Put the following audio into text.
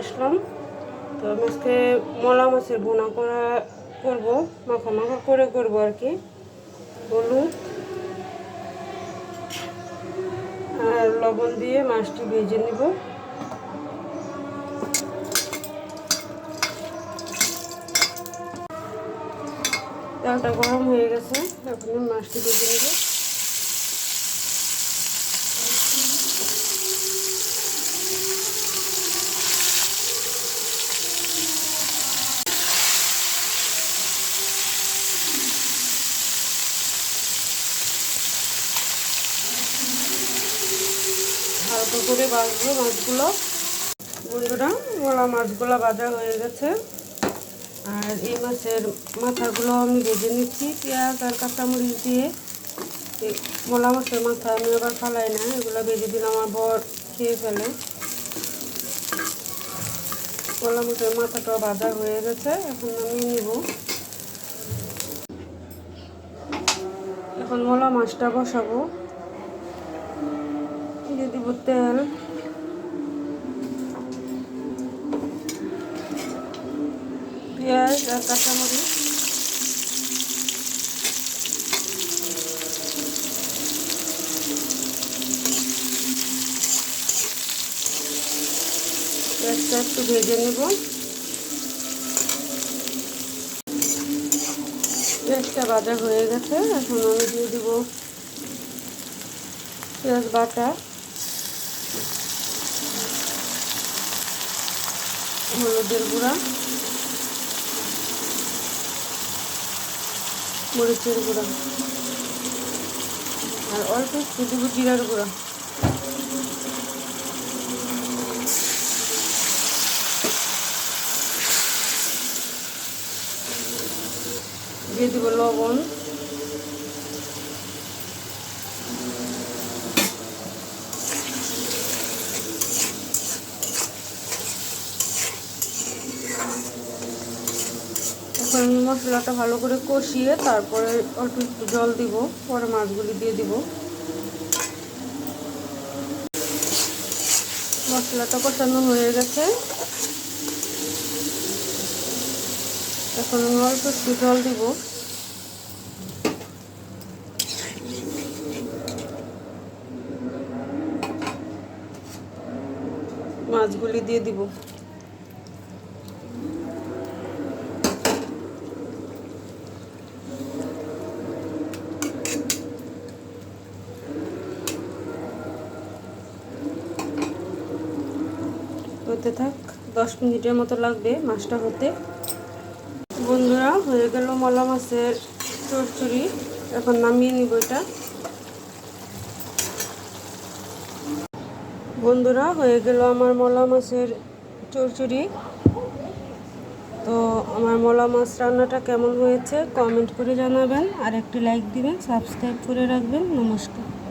আসলাম। তো আমি আজকে মলা মাছের বোনা করা করব, মাখা মাখা করে করব আর কি। হলুদ আর লবণ দিয়ে মাছটি ভেজে নিব। তেলটা গরম হয়ে গেছে, এখন মাছটি ভেজে নেব। হালকা করে বাজবো মাছগুলো। বন্ধুরা ওলা মাছগুলো ভাজা হয়ে গেছে। আর এই মাছের মাথাগুলো আমি ভেজে নিচ্ছি পেঁয়াজ আর কাঁচামরিচ দিয়ে। মোলা মাছের মাথা আমি আবার ফালাই না, এগুলো ভেজে দিলে আমার বর খেয়ে ফেলে। মোলা মাছের মাথাটাও ভাজা হয়ে গেছে, এখন আমি নিব। এখন মোলা মাছটা বসাবো। দিয়ে দিব তেল। পেঁয়াজ আর কাঁচামরিচ। পেঁয়াজটা একটু ভেজে নেব। পেঁয়াজটা ভাজা হয়ে গেছে, এখন আমি দিয়ে দিব পেঁয়াজ বাটা। হলুদের গুঁড়া মরিচের গুঁড়া আর অল্প একটু জিরার গুঁড়া। দিয়ে দিব লবণ। এখন মশলাটা ভালো করে কষিয়ে তারপরে অল্প একটু জল দিব, পরে মাছগুলি দিয়ে দিব। মশলাটা কষানো হয়ে গেছে। এখন আমি অল্প একটু জল দিব। মাছগুলি দিয়ে দিব। হতে থাক, দশ মিনিটের মতো লাগবে মাছটা হতে। বন্ধুরা, হয়ে গেল মলা মাছের চচ্চড়ি। এখন নামিয়ে নিব এটা। বন্ধুরা, হয়ে গেল আমার মলা মাছের চচ্চড়ি। তো আমার মলা মাছ রান্নাটা কেমন হয়েছে কমেন্ট করে জানাবেন। আর একটি লাইক দিবেন সাবস্ক্রাইব করে রাখবেন। নমস্কার।